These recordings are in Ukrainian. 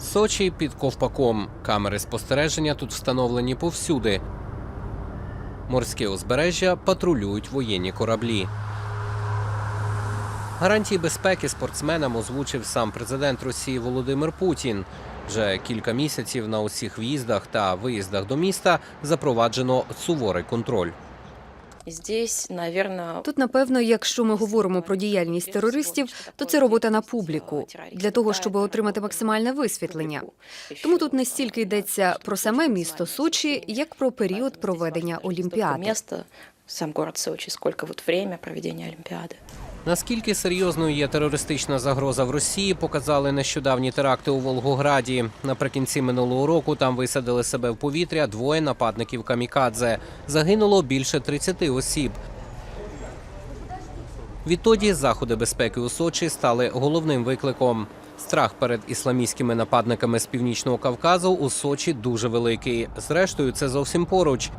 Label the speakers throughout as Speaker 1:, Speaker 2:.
Speaker 1: Сочі під ковпаком. Камери спостереження тут встановлені повсюди. Морське узбережжя патрулюють воєнні кораблі. Гарантії безпеки спортсменам озвучив сам президент Росії Володимир Путін. Вже кілька місяців на усіх в'їздах та виїздах до міста запроваджено суворий контроль.
Speaker 2: Здесь, наверное,
Speaker 3: Тут, напевно, якщо ми говоримо про діяльність терористів, то це робота на публіку для того, щоб отримати максимальне висвітлення. Тому тут не стільки йдеться про саме місто Сочі, як про період проведення Олімпіади.
Speaker 2: Місто сам город Сочі, сколько вот время проведення Олимпиады.
Speaker 1: Наскільки серйозною є терористична загроза в Росії, показали нещодавні теракти у Волгограді. Наприкінці минулого року там висадили себе в повітря двоє нападників камікадзе. Загинуло більше 30 осіб. Відтоді заходи безпеки у Сочі стали головним викликом. Страх перед ісламістськими нападниками з північного Кавказу у Сочі дуже великий. Зрештою, це зовсім поруч.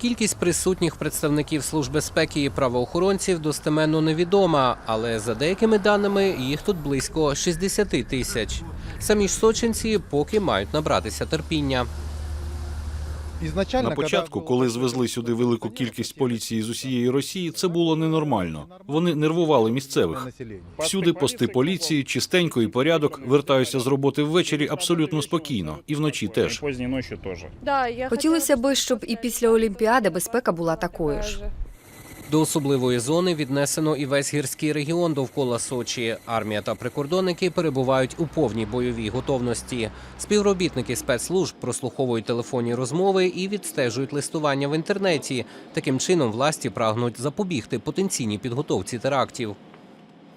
Speaker 1: Кількість присутніх представників служб безпеки і правоохоронців достеменно невідома, але за деякими даними їх тут близько 60 тисяч. Самі ж сочинці поки мають набратися терпіння.
Speaker 4: На початку, коли звезли сюди велику кількість поліції з усієї Росії, це було ненормально. Вони нервували місцевих. Всюди пости поліції, чистенько і порядок. Вертаюся з роботи ввечері абсолютно спокійно, і вночі теж.
Speaker 3: Хотілося би, щоб і після Олімпіади безпека була такою ж.
Speaker 1: До особливої зони віднесено і весь гірський регіон довкола Сочі. Армія та прикордонники перебувають у повній бойовій готовності. Співробітники спецслужб прослуховують телефонні розмови і відстежують листування в інтернеті. Таким чином власті прагнуть запобігти потенційній підготовці терактів.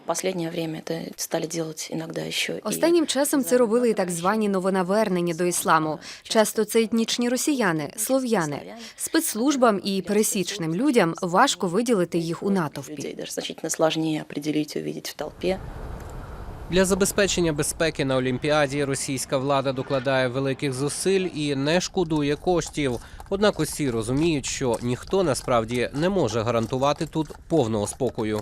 Speaker 2: В последнее время это стали делать иногда еще.
Speaker 3: Останнім часом це робили і так звані новонавернені до ісламу. Часто це етнічні росіяни, слов'яни. Спецслужбам і пересічним людям важко виділити їх у натовпі.
Speaker 2: значительно сложнее определить и увидеть в толпе.
Speaker 1: Для забезпечення безпеки на Олімпіаді російська влада докладає великих зусиль і не шкодує коштів. Однак усі розуміють, що ніхто насправді не може гарантувати тут повного спокою.